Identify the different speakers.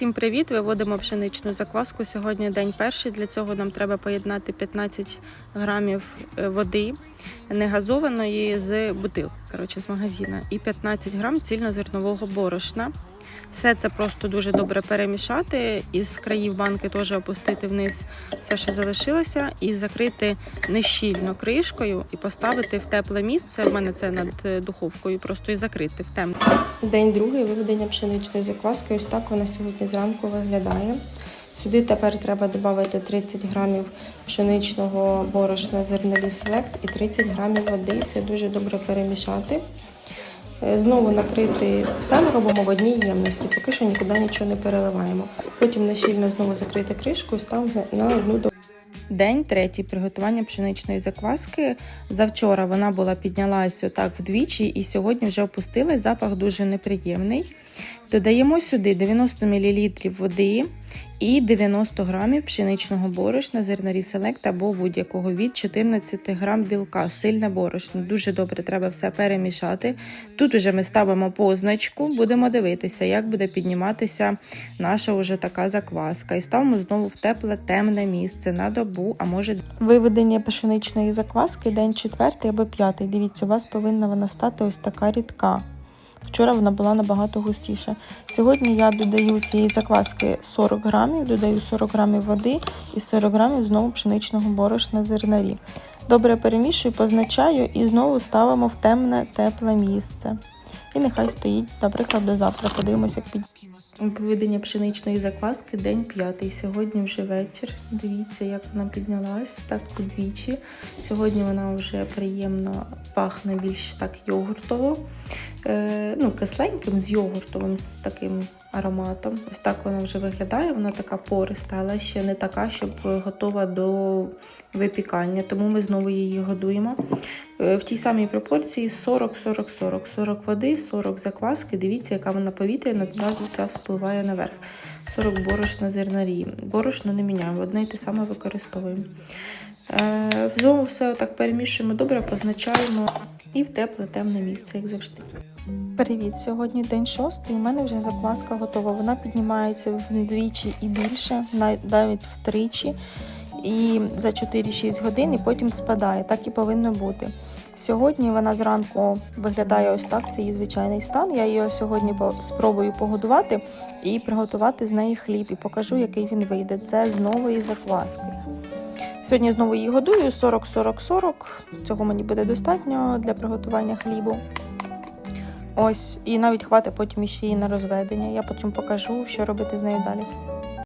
Speaker 1: Всім привіт! Виводимо пшеничну закваску. Сьогодні день перший. Для цього нам треба поєднати 15 грамів е, води негазованої з бутилки, коротше, з магазина, і 15 грам цільнозернового борошна. Все це просто дуже добре перемішати. Із країв банки теж опустити вниз все, що залишилося, і закрити нещільно кришкою і поставити в тепле місце. У мене це над е, духовкою, просто і закрити в темне.
Speaker 2: День другий виведення пшеничної закваски. Ось так вона сьогодні зранку виглядає. Сюди тепер треба додати 30 грамів пшеничного борошна зернові селект і 30 грамів води. Все дуже добре перемішати. Е, Знову накрити саме робимо в одній ємності, поки що нікуди нічого не переливаємо. Потім нещільно знову закрити кришку і ставимо на одну добу.
Speaker 1: День третій приготування пшеничної закваски. Завчора вона була піднялася отак вдвічі, і сьогодні вже опустилась. Запах дуже неприємний. Додаємо сюди 90 мл води і 90 грамів пшеничного борошна, зернарі селект або будь-якого від 14 грам білка, сильне борошно. Дуже добре треба все перемішати. Тут уже ми ставимо позначку, будемо дивитися, як буде підніматися наша уже така закваска. І ставимо знову в тепле темне місце на добу, а може
Speaker 2: Виведення пшеничної закваски день четвертий або п'ятий. Дивіться, у вас повинна вона стати ось така рідка. Вчора вона була набагато густіша. Сьогодні я додаю цієї закваски 40 грамів, додаю 40 грамів води і 40 грамів знову пшеничного борошна зернарі. Добре перемішую, позначаю і знову ставимо в темне тепле місце. І нехай стоїть, наприклад, до завтра. Подивимося, як під
Speaker 1: Виведення пшеничної закваски день п'ятий. Сьогодні вже вечір. Дивіться, як вона піднялась так удвічі. Сьогодні вона вже приємно пахне більш так йогуртово, е, ну, кисленьким з йогуртовим з таким ароматом. Ось так вона вже виглядає. Вона така пориста, але ще не така, щоб готова до випікання. Тому ми знову її годуємо. Е, В тій самій пропорції 40-40-40. 40 води, 40 закваски. Дивіться, яка вона повітряна, одразу вся вспливає наверх. 40 борошна зернарі. Борошно не міняємо, одне й те саме використовуємо. Е, Знову все так перемішуємо добре, позначаємо і в тепле темне місце, як завжди.
Speaker 2: Привіт! Сьогодні день шостий. У мене вже закваска готова. Вона піднімається вдвічі і більше, навіть втричі. І за 4-6 годин і потім спадає. Так і повинно бути. Сьогодні вона зранку виглядає ось так. Це її звичайний стан. Я її сьогодні спробую погодувати і приготувати з неї хліб. І покажу, який він вийде. Це з нової закваски. Сьогодні знову її годую 40-40-40. Цього мені буде достатньо для приготування хлібу. Ось, і навіть хватить потім ще її на розведення. Я потім покажу, що робити з нею далі.